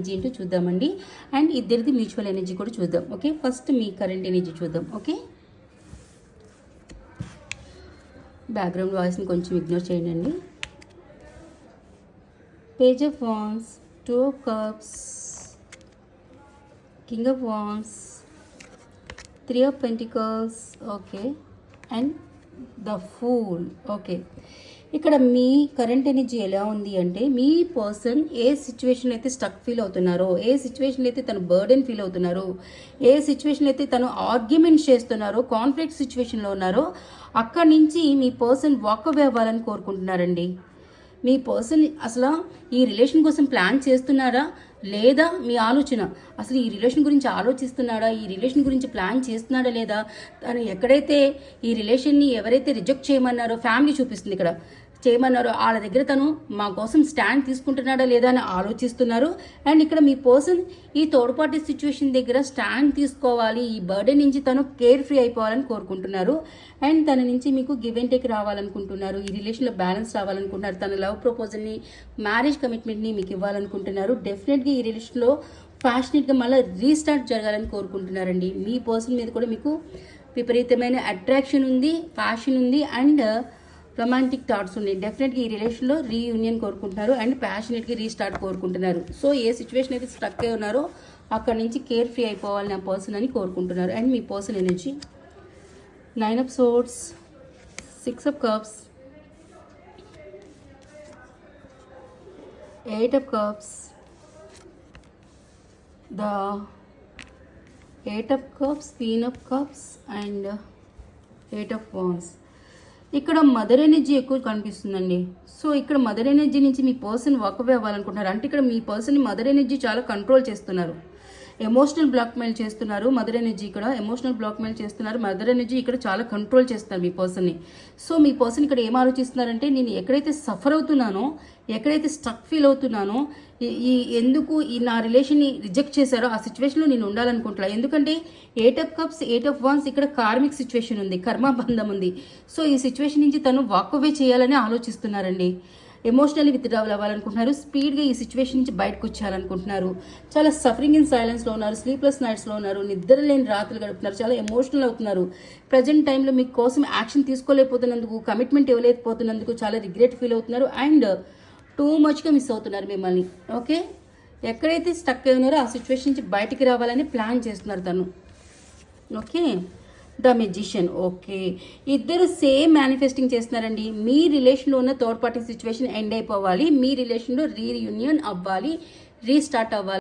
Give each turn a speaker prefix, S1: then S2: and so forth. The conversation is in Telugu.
S1: ఎనర్జీ ఏంటో చూద్దామండి అండ్. ఇద్దరిది మ్యూచువల్ ఎనర్జీ కూడా చూద్దాం. ఓకే ఫస్ట్ మీ కరెంట్ ఎనర్జీ చూద్దాం. ఓకే బ్యాక్గ్రౌండ్ వాయిస్ని కొంచెం ఇగ్నోర్ చేయండి page of wands two of cups king of wands three of pentacles okay and the fool okay ఇక్కడ మీ కరెంట్ ఎనర్జీ ఎలా ఉంది అంటే మీ పర్సన్ ఏ సిచ్యువేషన్ అయితే స్టక్ ఫీల్ అవుతున్నారో ఏ సిచ్యువేషన్ అయితే తను బర్డెన్ ఫీల్ అవుతున్నారో ఏ సిచ్యువేషన్ అయితే తను ఆర్గ్యుమెంట్స్ చేస్తున్నారో కాన్ఫ్లిక్ట్ సిచ్యువేషన్లో ఉన్నారో అక్కడి నుంచి మీ పర్సన్ వాకవే అవ్వాలని కోరుకుంటున్నారండి. మీ పర్సన్ అసలు ఈ రిలేషన్ కోసం ప్లాన్ చేస్తున్నారా? లేదా మీ ఆలోచన అసలు ఈ రిలేషన్ గురించి ఆలోచిస్తున్నాడా? ఈ రిలేషన్ గురించి ప్లాన్ చేస్తున్నాడా లేదా? తను ఎక్కడైతే ఈ రిలేషన్ని ఎవరైతే రిజెక్ట్ చేయమన్నారో ఫ్యామిలీ చూపిస్తుంది ఇక్కడ. చేయమన్నారో వాళ్ళ దగ్గర తను మా కోసం స్టాండ్ తీసుకుంటున్నాడా లేదా అని ఆలోచిస్తున్నారు. అండ్ ఇక్కడ మీ పర్సన్ ఈ థర్డ్ పార్టీ సిచ్యువేషన్ దగ్గర స్టాండ్ తీసుకోవాలి. ఈ బర్త్డే నుంచి తను కేర్ ఫ్రీ అయిపోవాలని కోరుకుంటున్నారు. అండ్ తన నుంచి మీకు గివ్ అండ్ టేక్ రావాలనుకుంటున్నారు. ఈ రిలేషన్లో బ్యాలెన్స్ రావాలనుకుంటున్నారు. తన లవ్ ప్రపోజల్ని మ్యారేజ్ కమిట్మెంట్ని మీకు ఇవ్వాలనుకుంటున్నారు. డెఫినెట్గా ఈ రిలేషన్లో ప్యాషనెట్గా మళ్ళీ రీస్టార్ట్ జరగాలని కోరుకుంటున్నారండి. మీ పర్సన్ మీద కూడా మీకు విపరీతమైన అట్రాక్షన్ ఉంది ఫ్యాషన్ ఉంది. అండ్ రొమాంటిక్ థాట్స్ ఉన్నాయి. డెఫినెట్గా ఈ రిలేషన్లో రీయూనియన్ కోరుకుంటున్నారు అండ్ ప్యాషనెట్గా రీస్టార్ట్ కోరుకుంటున్నారు. సో ఏ సిచ్యువేషన్ అయితే స్ట్రక్ అయి ఉన్నారో అక్కడ నుంచి కేర్ ఫ్రీ అయిపోవాలి నా పర్సన్ అని కోరుకుంటున్నారు. And me person energy nine of swords six of cups eight of cups the eight of cups queen of cups and eight of wands ఇక్కడ మదర్ ఎనర్జీ ఎక్కువ కనిపిస్తుందండి. సో ఇక్కడ మదర్ ఎనర్జీ నుంచి మీ పర్సన్ వాకవే అవ్వాలనుకుంటున్నారు. అంటే ఇక్కడ మీ పర్సన్ మదర్ ఎనర్జీ చాలా కంట్రోల్ చేస్తున్నారు. ఎమోషనల్ బ్లాక్మెయిల్ చేస్తున్నారు మదర్ ఎనర్జీ ఇక్కడ. ఎమోషనల్ బ్లాక్మెయిల్ చేస్తున్నారు. మదర్ ఎనర్జీ ఇక్కడ చాలా కంట్రోల్ చేస్తున్నారు మీ పర్సన్ని సో మీ పర్సన్ ఇక్కడ ఏం ఆలోచిస్తున్నారంటే నేను ఎక్కడైతే సఫర్ అవుతున్నానో ఎక్కడైతే స్టక్ ఫీల్ అవుతున్నానో ఈ- ఎందుకు ఈ నా రిలేషన్ని రిజెక్ట్ చేశారో ఆ సిచ్యువేషన్లో నేను ఉండాలనుకుంటున్నా. ఎందుకంటే eight of cups eight of wands ఇక్కడ కార్మిక్ సిచ్యువేషన్ ఉంది కర్మబంధం ఉంది. సో ఈ సిచ్యువేషన్ నుంచి తను వాక్ అవే చేయాలని ఆలోచిస్తున్నారండి. Emotionally withdrawal అవ్వాలనుకుంటున్నారు. స్పీడ్గా ఈ సిచ్యువేషన్ నుంచి బయటకు వచ్చేయాలనుకుంటున్నారు చాలా సఫరింగ్ ఇన్ సైలెన్స్లో ఉన్నారు. స్లీప్లెస్ నైట్స్లో ఉన్నారు. నిద్ర లేని రాత్రులు గడుపుతున్నారు. చాలా ఎమోషనల్ అవుతున్నారు. ప్రజెంట్ టైంలో మీ కోసం యాక్షన్ తీసుకోలేకపోతున్నందుకు కమిట్మెంట్ ఇవ్వలేకపోతున్నందుకు చాలా రిగ్రెట్ ఫీల్ అవుతున్నారు. అండ్ టూ మచ్గా మిస్ అవుతున్నారు మిమ్మల్ని. ఓకే ఎక్కడైతే స్టక్ అయి ఉన్నారో ఆ సిచ్యువేషన్ నుంచి బయటికి రావాలని ప్లాన్ చేస్తున్నారు తను. Okay the magician. ఓకే. ఇద్దరు సేమ్ మేనిఫెస్టింగ్ చేస్తున్నారండి. మీ రిలేషన్లో ఉన్న థర్డ్ పార్టీ సిచ్యువేషన్ ఎండ్ అయిపోవాలి. మీ రిలేషన్లో రీయూనియన్ అవ్వాలి. రీస్టార్ట్ అవ్వాలి.